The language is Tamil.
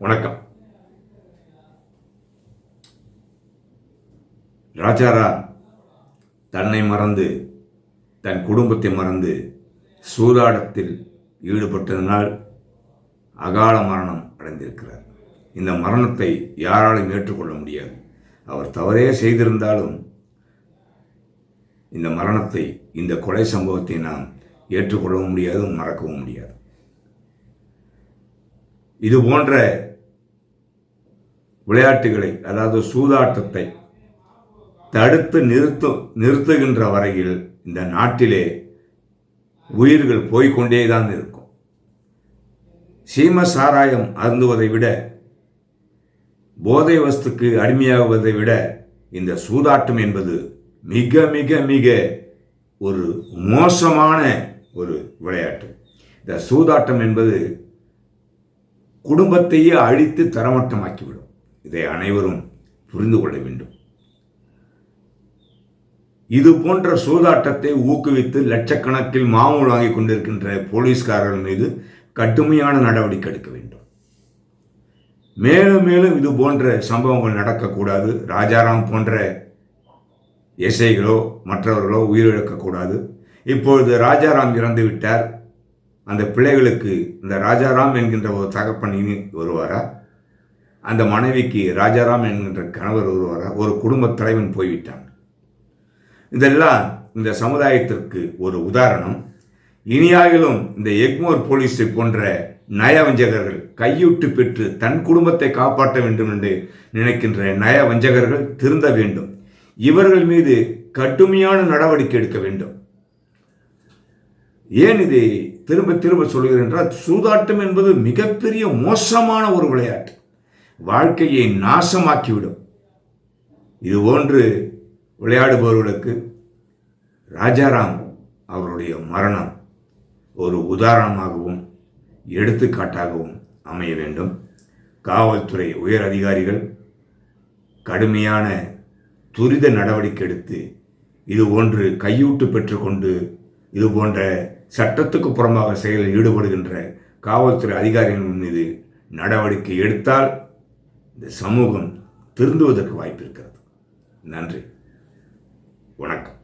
வணக்கம். ராஜாரா தன்னை மறந்து தன் குடும்பத்தை மறந்து சூதாடத்தில் ஈடுபட்டதனால் அகால மரணம் அடைந்திருக்கிறார். இந்த மரணத்தை யாராலும் ஏற்றுக்கொள்ள முடியாது. அவர் தவறே செய்திருந்தாலும் இந்த மரணத்தை இந்த கொலை சம்பவத்தை நாம் ஏற்றுக்கொள்ளவும் முடியாது மறக்கவும் முடியாது. இது போன்ற விளையாட்டுகளை அதாவது சூதாட்டத்தை தடுத்து நிறுத்து நிறுத்துகின்ற வரையில் இந்த நாட்டிலே உயிர்கள் போய்க்கொண்டே தான் இருக்கும். சீம சாராயம் அருந்துவதை விட போதை வஸ்துக்கு அடிமையாகுவதை விட இந்த சூதாட்டம் என்பது மிக மிக மிக ஒரு மோசமான ஒரு விளையாட்டு. இந்த சூதாட்டம் என்பது குடும்பத்தையே அழித்து தரமட்டமாக்கிவிடும் இதை அனைவரும் புரிந்து கொள்ள வேண்டும். இது போன்ற சூதாட்டத்தை ஊக்குவித்து லட்சக்கணக்கில் மாமூல் வாங்கி கொண்டிருக்கின்ற போலீஸ்காரர்கள் மீது கடுமையான நடவடிக்கை எடுக்க வேண்டும். மேலும் மேலும் இது போன்ற சம்பவங்கள் நடக்கக்கூடாது. ராஜாராம் போன்ற இசைகளோ மற்றவர்களோ உயிரிழக்கக்கூடாது. இப்பொழுது ராஜாராம் இறந்து விட்டார். அந்த பிள்ளைகளுக்கு இந்த ராஜாராம் என்கின்ற ஒரு தகப்பன் இனி வருவாரா? அந்த மனைவிக்கு ராஜாராம் என்கின்ற கணவர் வருவாரா ஒரு குடும்பத் தலைவன் போய்விட்டான். இதெல்லாம் இந்த சமுதாயத்திற்கு ஒரு உதாரணம். இனியாகிலும் இந்த எக்மோர் போலீஸை போன்ற நயவஞ்சகர்கள் கையூட்டு பெற்று தன் குடும்பத்தை காப்பாற்ற வேண்டும் என்று நினைக்கின்ற நயவஞ்சகர்கள் திருந்த வேண்டும். இவர்கள் மீது கடுமையான நடவடிக்கை எடுக்க வேண்டும். ஏன் இதை திரும்ப திரும்ப சொல்கிறேன் என்றால் சூதாட்டம் என்பது மிகப்பெரிய மோசமான ஒரு விளையாட்டு. வாழ்க்கையை நாசமாக்கிவிடும். இது போன்று விளையாடுபவர்களுக்கு ராஜாராம் அவருடைய மரணம் ஒரு உதாரணமாகவும் எடுத்துக்காட்டாகவும் அமைய வேண்டும். காவல்துறை உயர் அதிகாரிகள் கடுமையான துரித நடவடிக்கை எடுத்து இது போன்று கையூட்டு பெற்றுக்கொண்டு இது போன்ற சட்டத்துக்கு புறமாக செயலில் ஈடுபடுகின்ற காவல்துறை அதிகாரிகள் மீது நடவடிக்கை எடுத்தால் இந்த சமூகம் திருந்துவதற்கு வாய்ப்பு இருக்கிறது நன்றி. வணக்கம்.